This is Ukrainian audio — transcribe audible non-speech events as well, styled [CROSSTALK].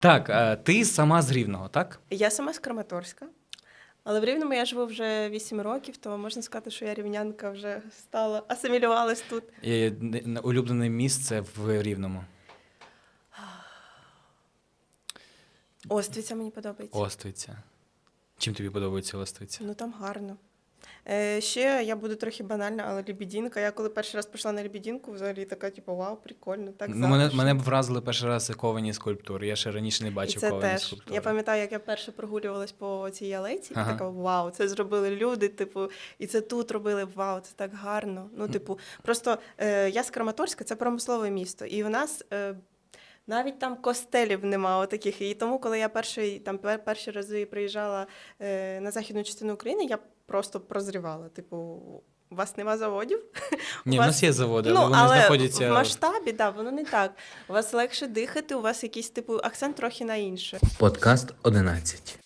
Так, е, ти сама з Рівного, так? Я сама з Краматорська, але в Рівному я живу вже 8 років, то можна сказати, що я рівнянка вже стала, асимілювалась тут. Не- улюблене місце в Рівному. Оствиця мені подобається. Оствиця. Чим тобі подобається Оствиця? Ну там гарно. Е, ще я буду трохи банальна, але Лебідінка. Я коли перший раз пішла на Лебідінку, взагалі така, типу, вау, прикольно, так Ну, мене, затишно. мене б вразили перший раз ковані скульптури. Я ще раніше не І бачив це ковані теж. скульптури. Я пам'ятаю, як я перше прогулювалась по цій алейці, Ага. і така вау, це зробили люди, типу, і це тут робили вау, це так гарно. Ну, типу, просто е, я з Краматорська, це промислове місто, і в нас. Е, навіть там костелів немає таких. І тому, коли я перший, там, перші рази приїжджала е, на західну частину України, я просто прозрівала. Типу, у вас нема заводів? [LAUGHS] Ні, у вас- нас є заводи, ну, але вони але знаходяться. в масштабі, да, воно не так. У вас легше дихати, у вас якийсь типу акцент трохи на інше. Подкаст 11.